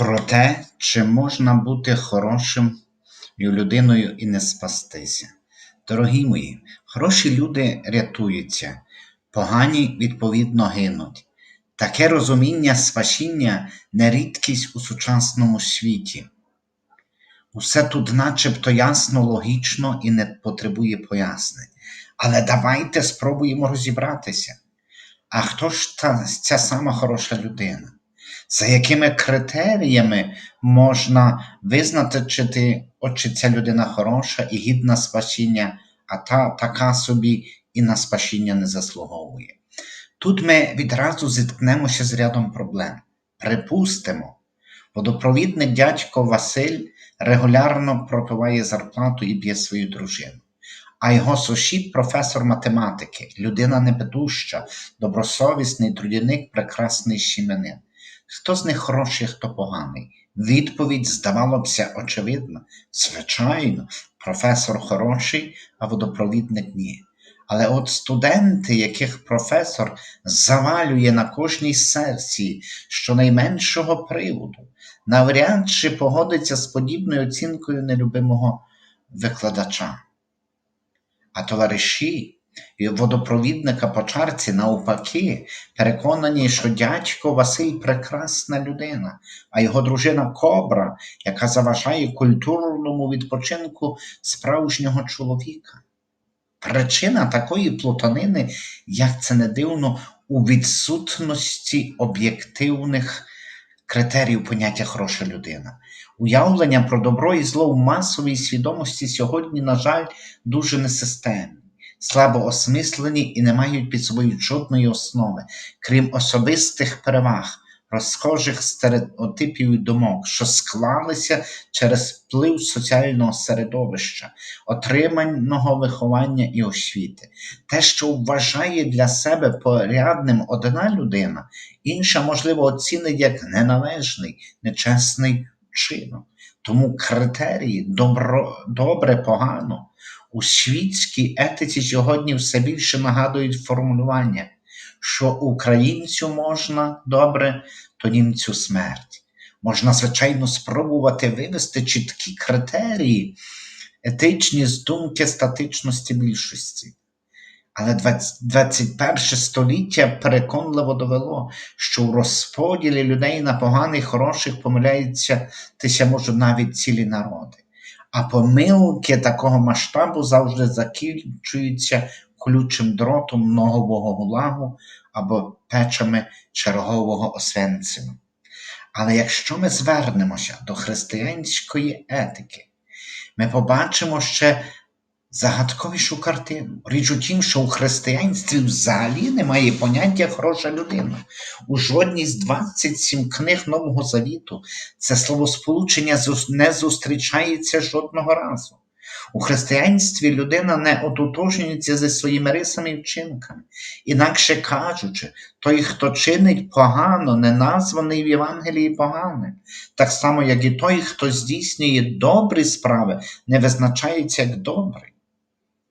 про те, чи можна бути хорошим людиною і не спастися. Дорогі мої, хороші люди рятуються, погані відповідно гинуть. Таке розуміння спасіння не рідкість у сучасному світі. Усе тут начебто ясно, логічно і не потребує пояснень. Але давайте спробуємо розібратися. А хто ж та, ця сама хороша людина? За якими критеріями можна визнати, чи, ти, от, чи ця людина хороша і гідна спасіння, а та така собі і на спасіння не заслуговує? Тут ми відразу зіткнемося з рядом проблем. Припустимо, водопровідник дядько Василь регулярно пропиває зарплату і б'є свою дружину. А його сусід професор математики, людина непедуща, добросовісний трудівник, прекрасний щеменин. Хто з них хороший, хто поганий? Відповідь, здавалося очевидна. Звичайно, професор хороший, а водопровідник ні. Але от студенти, яких професор завалює на кожній сесії щонайменшого приводу, навряд чи погодиться з подібною оцінкою нелюбимого викладача. А товариші водопровідника по чарці навпаки переконані, що дядько Василь прекрасна людина, а його дружина кобра, яка заважає культурному відпочинку справжнього чоловіка. Причина такої плутанини, як це не дивно, у відсутності об'єктивних критеріїв поняття хороша людина. Уявлення про добро і зло в масовій свідомості сьогодні, на жаль, дуже несистемні, слабо осмислені і не мають під собою жодної основи, крім особистих переваг, розхожих стереотипів і думок, що склалися через вплив соціального середовища, отриманого виховання і освіти. Те, що вважає для себе порядним одна людина, інша, можливо, оцінить як неналежний, нечесний вчинок. Тому критерії добро, добре, погано у світській етиці сьогодні все більше нагадують формулювання, що українцю можна добре, то німцю смерть. Можна, звичайно, спробувати вивести чіткі критерії, етичні з думки статичності більшості. Але 21 століття переконливо довело, що у розподілі людей на поганих, хороших помиляються тися можуть навіть цілі народи. А помилки такого масштабу завжди закінчуються колючим дротом ногового гулагу або печами чергового освенцину. Але якщо ми звернемося до християнської етики, ми побачимо ще загадковішу картину. Річ у тім, що у християнстві взагалі немає поняття хороша людина. У жодній з 27 книг Нового Завіту це словосполучення не зустрічається жодного разу. У християнстві людина не ототожнюється зі своїми рисами і вчинками. Інакше кажучи, той, хто чинить погано, не названий в Євангелії поганим, так само, як і той, хто здійснює добрі справи, не визначається як добрий.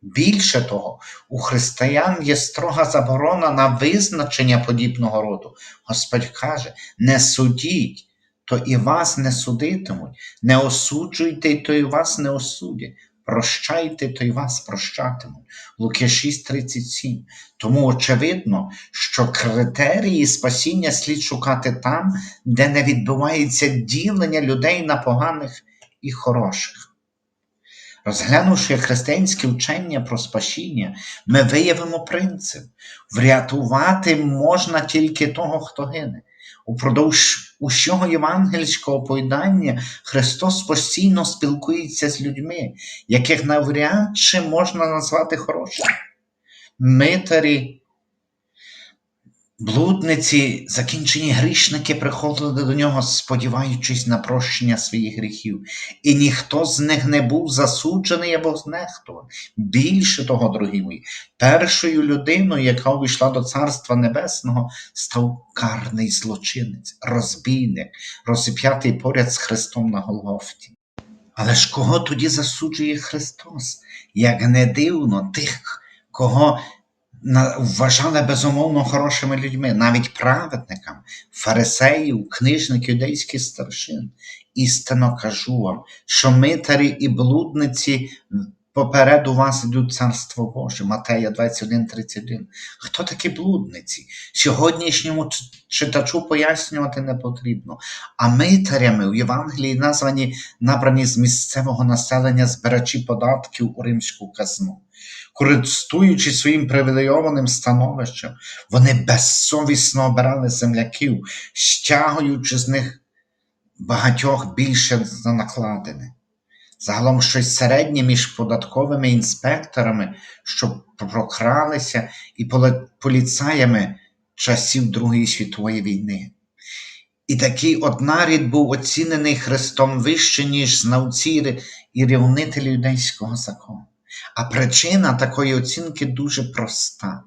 Більше того, у християн є строга заборона на визначення подібного роду. Господь каже: не судіть, то і вас не судитимуть, не осуджуйте, то і вас не осудять. Прощайте, то й вас прощатимуть. Луки 6:37. Тому очевидно, що критерії спасіння слід шукати там, де не відбувається ділення людей на поганих і хороших. Розглянувши християнське вчення про спасіння, ми виявимо принцип: врятувати можна тільки того, хто гине. Упродовж усього євангельського оповідання Христос постійно спілкується з людьми, яких навряд чи можна назвати хорошими. Митарі Блудниці, закінчені грішники приходили до нього, сподіваючись на прощення своїх гріхів, і ніхто з них не був засуджений або знехтуваний. Більше того, дорогі мої, першою людиною, яка увійшла до Царства Небесного, став карний злочинець, розбійник, розіп'ятий поряд з Христом на Голгофті. Але ж кого тоді засуджує Христос? Як не дивно, тих, кого вважали безумовно хорошими людьми, навіть праведникам, фарисеїв, книжників, юдейських старшин. Істинно кажу вам, що митарі і блудниці попереду вас йдуть царство Боже. Матея 21:31. Хто такі блудниці? Сьогоднішньому читачу пояснювати не потрібно. А митарями в Євангелії названі набрані з місцевого населення збирачі податків у римську казну. Користуючись своїм привілейованим становищем, вони безсовісно обирали земляків, стягуючи з них багатьох більше за накладене. Загалом щось середнє між податковими інспекторами, що прокралися, і поліцаями часів Другої світової війни. І такий однарід був оцінений Христом вище, ніж знавці і рівнителі юдейського закону. А причина такої оцінки дуже проста.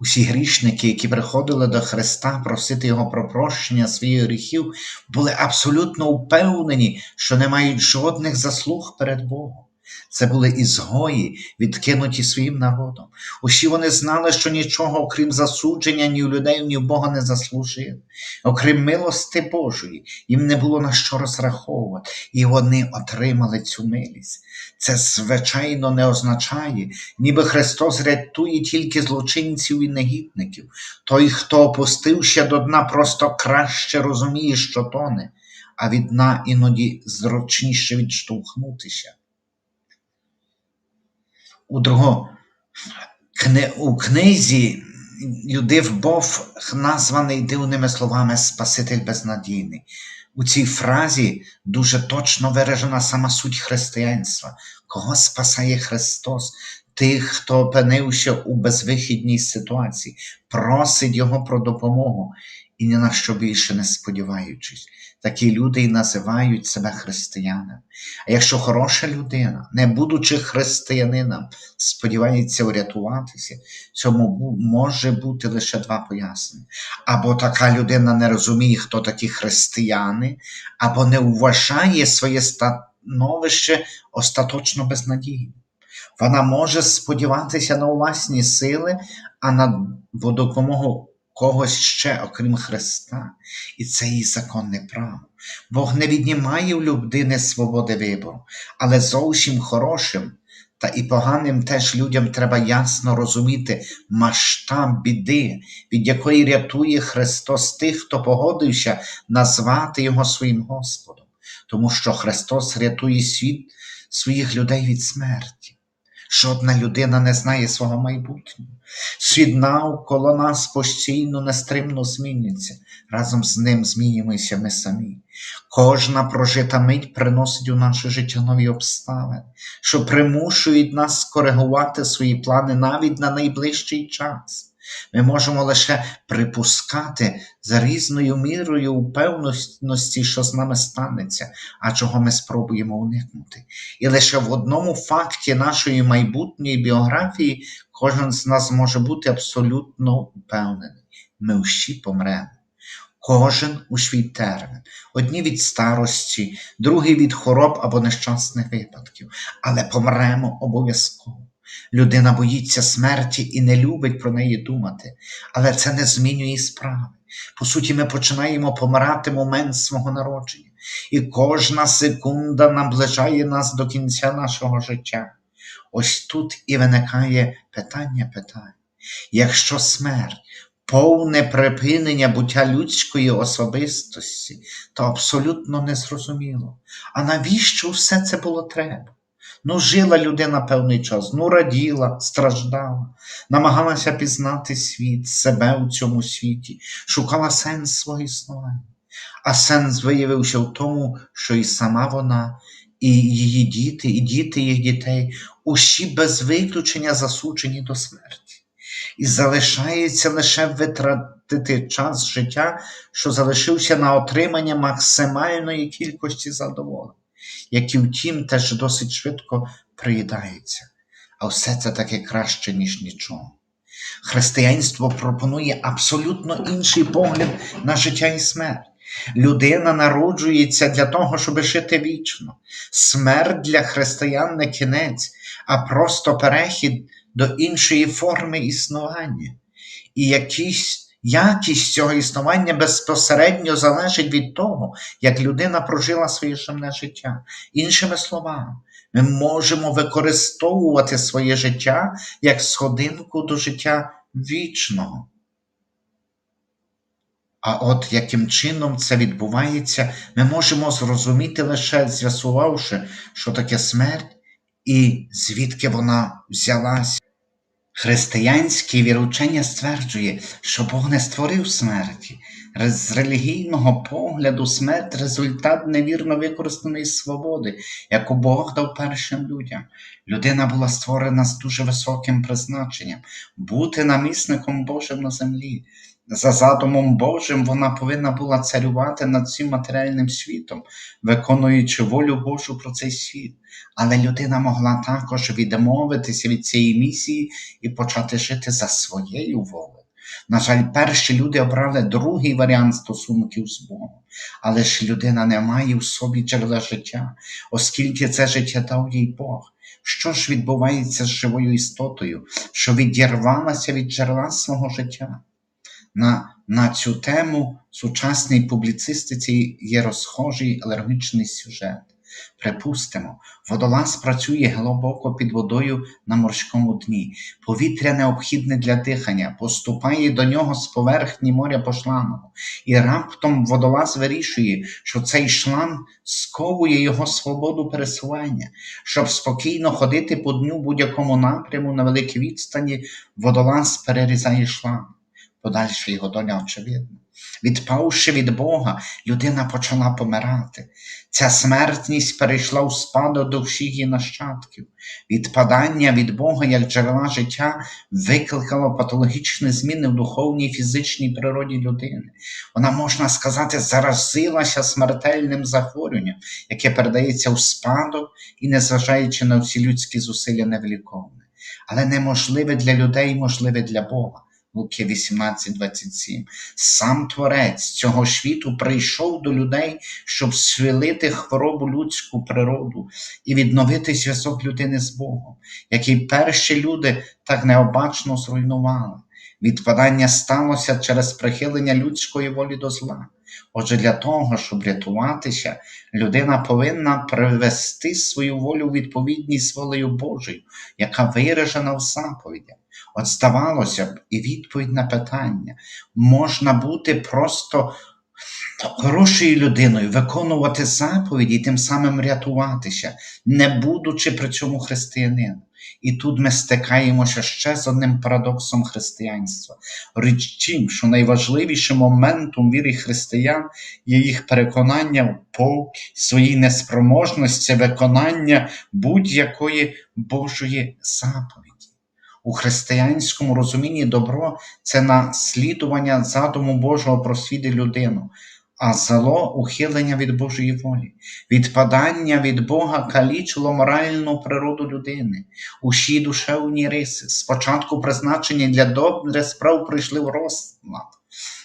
Усі грішники, які приходили до Христа просити Його про прощення своїх гріхів, були абсолютно впевнені, що не мають жодних заслуг перед Богом. Це були ізгої, відкинуті своїм народом. Усі вони знали, що нічого, окрім засудження, ні у людей, ні в Бога не заслужили. Окрім милости Божої, їм не було на що розраховувати, і вони отримали цю милість. Це, звичайно, не означає, ніби Христос рятує тільки злочинців і негідників. Той, хто опустився до дна, просто краще розуміє, що тоне, а від дна іноді зручніше відштовхнутися. У друго, кни, у книзі Юдив Бов названий дивними словами Спаситель безнадійний. У цій фразі дуже точно виражена сама суть християнства. Кого спасає Христос? Тих, хто опинився у безвихідній ситуації, просить Його про допомогу і ні на що більше не сподіваючись. Такі люди і називають себе християнами. А якщо хороша людина, не будучи християнином, сподівається врятуватися, цьому може бути лише два пояснення. Або така людина не розуміє, хто такі християни, або не вважає своє становище остаточно безнадійним. Вона може сподіватися на власні сили, а на допомогу когось ще, окрім Христа. І це її законне право. Бог не віднімає в людини свободи вибору, але зовсім хорошим та і поганим теж людям треба ясно розуміти масштаб біди, від якої рятує Христос тих, хто погодився назвати Його своїм Господом, тому що Христос рятує світ своїх людей від смерті. Жодна людина не знає свого майбутнього. Світ навколо нас постійно нестримно змінюється. Разом з ним змінюємося ми самі. Кожна прожита мить приносить у наше життя нові обставини, що примушують нас скоригувати свої плани навіть на найближчий час. Ми можемо лише припускати за різною мірою упевненості, що з нами станеться, а чого ми спробуємо уникнути. І лише в одному факті нашої майбутньої біографії кожен з нас може бути абсолютно впевнений. Ми всі помремо. Кожен у свій термін. Одні від старості, другі від хвороб або нещасних випадків, але помремо обов'язково. Людина боїться смерті і не любить про неї думати, але це не змінює справи. По суті, ми починаємо помирати момент свого народження, і кожна секунда наближає нас до кінця нашого життя. Ось тут і виникає питання питань. Якщо смерть повне припинення буття людської особистості, то абсолютно незрозуміло. А навіщо все це було треба? Ну, жила людина певний час, ну раділа, страждала, намагалася пізнати світ, себе у цьому світі, шукала сенс свого існування. А сенс виявився в тому, що і сама вона, і її діти, і діти їх дітей, усі без виключення засуджені до смерті. І залишається лише витратити час життя, що залишився на отримання максимальної кількості задоволень, які, втім, теж досить швидко приїдаються. А все це таки краще, ніж нічого. Християнство пропонує абсолютно інший погляд на життя і смерть. Людина народжується для того, щоб жити вічно. Смерть для християн не кінець, а просто перехід до іншої форми існування. І якісь, якість цього існування безпосередньо залежить від того, як людина прожила своє земне життя. Іншими словами, ми можемо використовувати своє життя як сходинку до життя вічного. А от яким чином це відбувається, ми можемо зрозуміти лише з'ясувавши, що таке смерть і звідки вона взялася. Християнське віручення стверджує, що Бог не створив смерті. З релігійного погляду смерть результат невірно використаної свободи, яку Бог дав першим людям. Людина була створена з дуже високим призначенням бути намісником Божим на землі. За задумом Божим вона повинна була царювати над цим матеріальним світом, виконуючи волю Божу про цей світ. Але людина могла також відмовитися від цієї місії і почати жити за своєю волею. На жаль, перші люди обрали другий варіант стосунків з Богом, але ж людина не має в собі джерела життя, оскільки це життя дав їй Бог. Що ж відбувається з живою істотою, що відірвалася від джерела свого життя? На, на цю тему в сучасній публіцистиці є розхожий алергічний сюжет. Припустимо, водолаз працює глибоко під водою на морському дні. Повітря необхідне для дихання, поступає до нього з поверхні моря по шлангу. І раптом водолаз вирішує, що цей шланг сковує його свободу пересування. Щоб спокійно ходити по дню будь-якому напряму на великій відстані, водолаз перерізає шланг. Подальша його доля очевидна. Відпавши від Бога, людина почала помирати. Ця смертність перейшла у спадок до всіх її нащадків. Відпадання від Бога як джерела життя викликало патологічні зміни в духовній і фізичній природі людини. Вона, можна сказати, заразилася смертельним захворюванням, яке передається у спадок і, незважаючи на всі людські зусилля, невліковне. Але неможливе для людей, можливе для Бога. Луки 18:27. Сам Творець цього світу прийшов до людей, щоб свілити хворобу людську природу і відновити зв'язок людини з Богом, який перші люди так необачно зруйнували. Відпадання сталося через прихилення людської волі до зла. Отже, для того, щоб рятуватися, людина повинна привести свою волю у відповідність волею Божою, яка виражена в заповідях. От здавалося б, і відповідь на питання можна бути просто хорошою людиною, виконувати заповіді і тим самим рятуватися, не будучи при цьому християнином. І тут ми стикаємося ще з одним парадоксом християнства. Річ тим, що найважливішим моментом віри християн є їх переконання Бог, своїй неспроможності виконання будь-якої Божої заповіді. У християнському розумінні добро це наслідування задуму Божого про світ і людину, а зло ухилення від Божої волі. Відпадання від Бога калічило моральну природу людини, усі душевні риси. Спочатку призначені для добрих справ прийшли в розлад.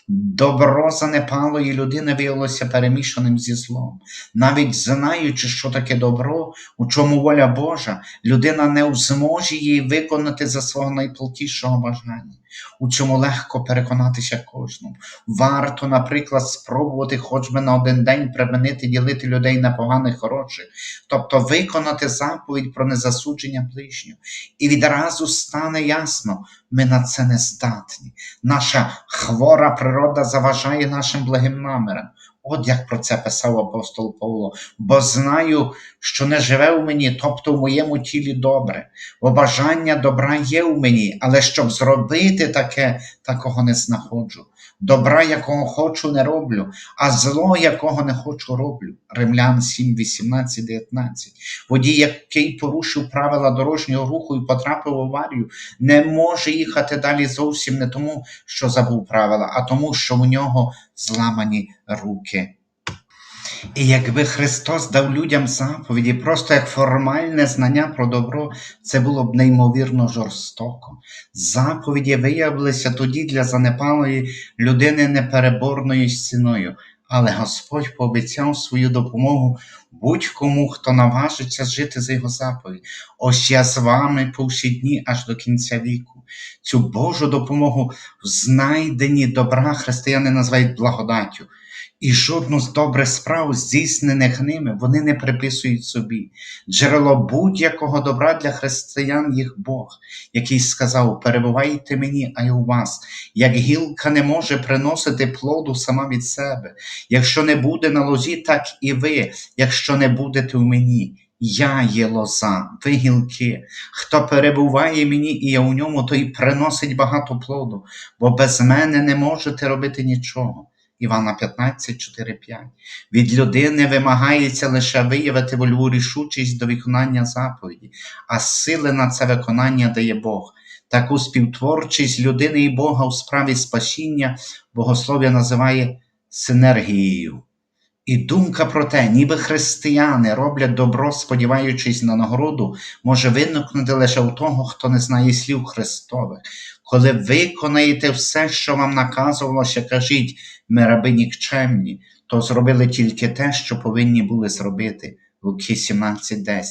Добро занепалої людини виявилося перемішаним зі злом. Навіть знаючи, що таке добро, у чому воля Божа, людина не в зможі її виконати за свого найплотішого бажання. У чому легко переконатися кожному. Варто, наприклад, спробувати хоч би на один день припинити ділити людей на поганих хороших, тобто виконати заповідь про незасудження ближнього. І відразу стане ясно, ми на це не здатні. Наша хвора природа заважає нашим благим намірам. От як про це писав апостол Павло, бо знаю, що не живе в мені, тобто в моєму тілі добре, бо бажання добра є в мені, але щоб зробити таке, такого не знаходжу. Добра, якого хочу, не роблю, а зло, якого не хочу, роблю. Римлян 7, 18, 19. Водій, який порушив правила дорожнього руху і потрапив в аварію, не може їхати далі зовсім не тому, що забув правила, а тому, що у нього зламані руки. І якби Христос дав людям заповіді, просто як формальне знання про добро, це було б неймовірно жорстоко. Заповіді виявилися тоді для занепалої людини непереборною стіною, але Господь пообіцяв свою допомогу будь-кому, хто наважиться жити за його заповідь. Ось я з вами по всі дні аж до кінця віку. Цю Божу допомогу в знайденні добра християни називають благодаттю. І жодну з добрих справ, здійснених ними, вони не приписують собі. Джерело будь-якого добра для християн їх Бог, який сказав: перебувайте мені, а й у вас, як гілка не може приносити плоду сама від себе. Якщо не буде на лозі, так і ви, якщо не будете в мені. Я є лоза, ви гілки. Хто перебуває мені і я у ньому, той приносить багато плоду, бо без мене не можете робити нічого. Івана 15, 4, 5. Від людини вимагається лише виявити вольову рішучість до виконання заповіді, а сили на це виконання дає Бог. Таку співтворчість людини і Бога у справі спасіння богослов'я називає синергією. І думка про те, ніби християни роблять добро, сподіваючись на нагороду, може виникнути лише у того, хто не знає слів Христових. Коли виконаєте все, що вам наказувалося, кажіть, ми раби нікчемні, то зробили тільки те, що повинні були зробити. Луки 17.10.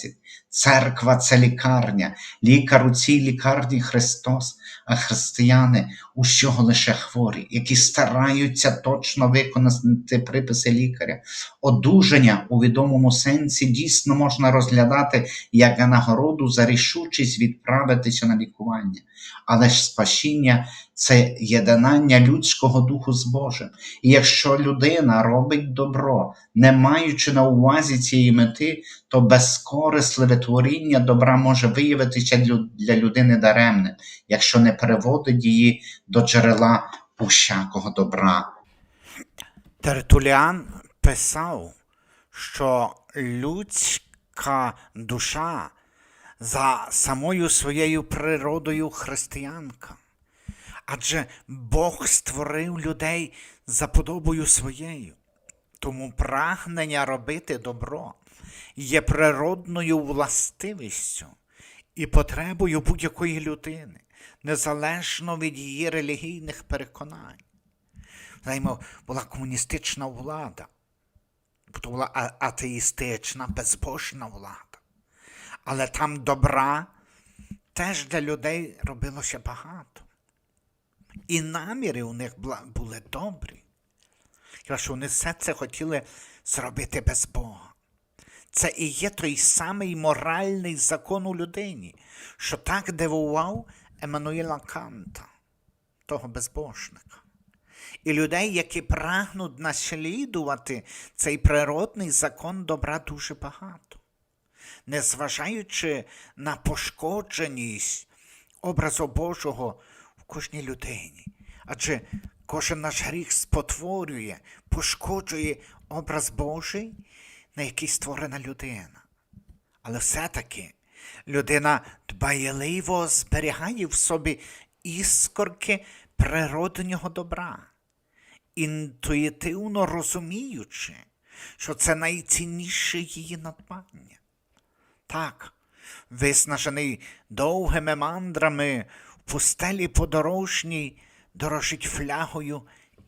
Церква це лікарня, лікар у цій лікарні Христос, а християни усього лише хворі, які стараються точно виконати приписи лікаря. Одужання у відомому сенсі дійсно можна розглядати як нагороду за рішучість відправитися на лікування. Але ж спасіння це єднання людського духу з Божим. І якщо людина робить добро, не маючи на увазі цієї мети, то безкорисливе творіння добра може виявитися для- людини даремним, якщо не переводить її до джерела усякого добра. Тертуліан писав, що людська душа за самою своєю природою християнка. Адже Бог створив людей за подобою своєю. Тому прагнення робити добро є природною властивістю і потребою будь-якої людини, незалежно від її релігійних переконань. Знаємо, була комуністична влада, то була атеїстична, безбожна влада. Але там добра теж для людей робилося багато. І наміри у них були добрі. Хіба що вони все це хотіли зробити без Бога. Це і є той самий моральний закон у людині, що так дивував Еммануїла Канта, того безбожника. І людей, які прагнуть наслідувати цей природний закон добра дуже багато, незважаючи на пошкодженість образу Божого в кожній людині. Адже кожен наш гріх спотворює, пошкоджує образ Божий, на який створена людина. Але все-таки людина дбайливо зберігає в собі іскорки природнього добра, інтуїтивно розуміючи, що це найцінніше її надбання. Так, виснажений довгими мандрами в пустелі подорожній, дорожить флягою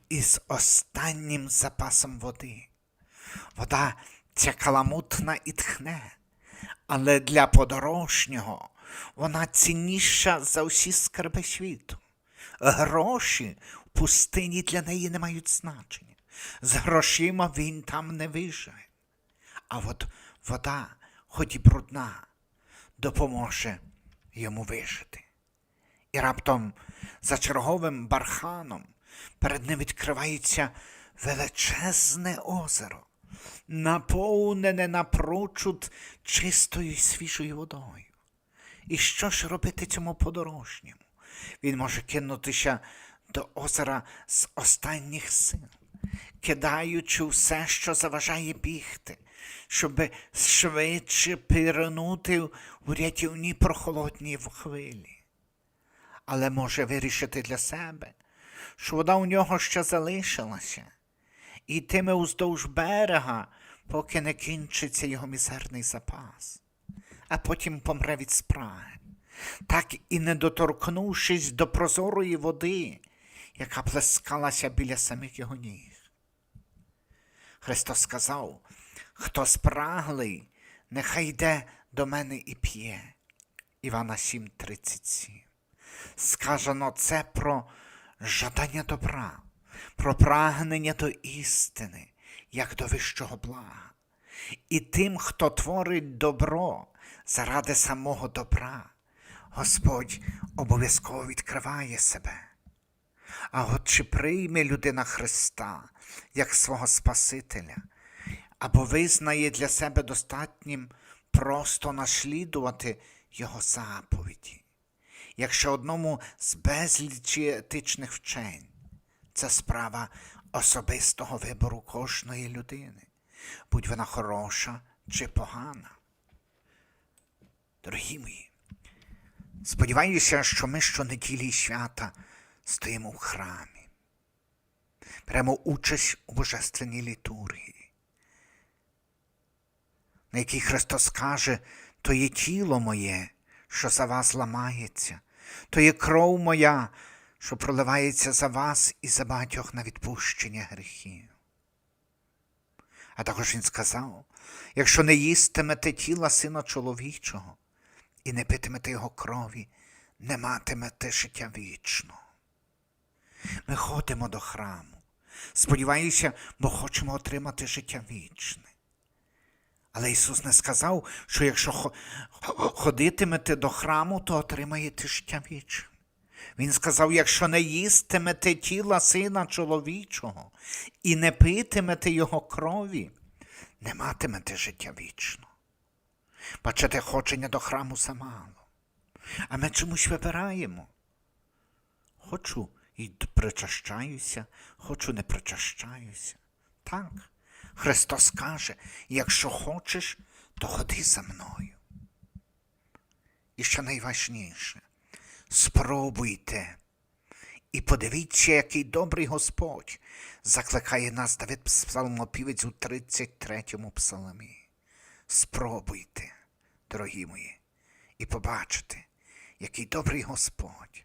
із останнім запасом води. Вода ця каламутна і тхне, але для подорожнього вона цінніша за усі скарби світу. Гроші в пустині для неї не мають значення. З грошима він там не виживе. А от вода, хоч і брудна, допоможе йому вижити. І раптом за черговим барханом перед ним відкривається величезне озеро, наповнене напрочуд чистою і свіжою водою. І що ж робити цьому подорожньому? Він може кинутися до озера з останніх сил, кидаючи все, що заважає бігти, щоб швидше пірнути у рятівні прохолодні хвилі. Але може вирішити для себе, що вода у нього ще залишилася, і йтиме уздовж берега, поки не кінчиться його мізерний запас, а потім помре від спраги, так і не доторкнувшись до прозорої води, яка плескалася біля самих його ніг. Христос сказав, хто спраглий, нехай йде до мене і п'є. Івана 7:37. Сказано це про жадання добра, про прагнення до істини, як до вищого блага. І тим, хто творить добро заради самого добра, Господь обов'язково відкриває себе. А от чи прийме людина Христа як свого Спасителя, або визнає для себе достатнім просто наслідувати Його заповіді, якщо одному з безлічі етичних вчень, це справа особистого вибору кожної людини, будь вона хороша чи погана. Дорогі мої, сподіваюся, що ми щонеділі свята стоїмо в храмі, беремо участь у божественній літургії, на якій Христос каже, то є тіло моє, що за вас ламається, то є кров моя, що проливається за вас і за багатьох на відпущення гріхів. А також він сказав: якщо не їстимете тіла сина чоловічого і не питимете його крові, не матимете життя вічного. Ми ходимо до храму. Сподіваюся, бо хочемо отримати життя вічне. Але Ісус не сказав, що якщо ходитимете до храму, то отримаєте життя вічне. Він сказав, якщо не їстимете тіла сина чоловічого і не питимете його крові, не матимете життя вічного. Бачите, ходження до храму замало. А ми чомусь вибираємо. Хочу і причащаюся, хочу не причащаюся. Так, Христос каже, якщо хочеш, то ходи за мною. І що найважніше, спробуйте. І подивіться, який добрий Господь закликає нас Давид Псалмопівець у 33-му псалмі. Спробуйте, дорогі мої, і побачите, який добрий Господь.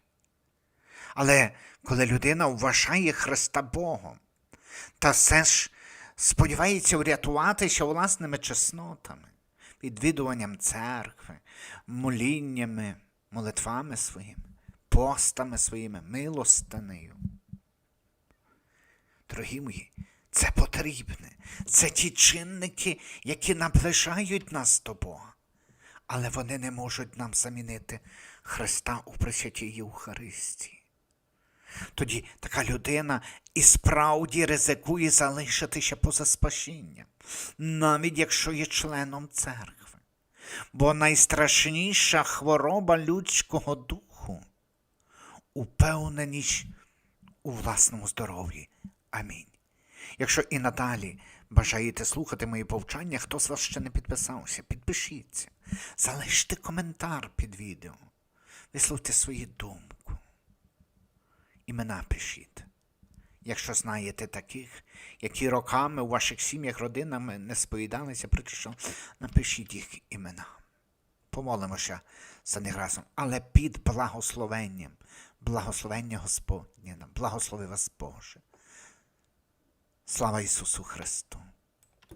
Але коли людина вважає Христа Богом, та все ж сподівається врятуватися власними чеснотами, відвідуванням церкви, моліннями, молитвами своїми, постами своїми, милостинею. Дорогі мої, це потрібне. Це ті чинники, які наближають нас до Бога. Але вони не можуть нам замінити Христа у присвятій Євхаристії. Тоді така людина і справді ризикує залишитися поза спасінням, навіть якщо є членом церкви. Бо найстрашніша хвороба людського духу упевненість у власному здоров'ї. Амінь. Якщо і надалі бажаєте слухати мої повчання, хто з вас ще не підписався, підпишіться, залиште коментар під відео, висловте свою думку. Імена пишіть. Якщо знаєте таких, які роками у ваших сім'ях, родинами не сповідалися, причому напишіть їх імена. Помолимося за них разом, але під благословенням, благословення Господнє, благослови вас Боже. Слава Ісусу Христу!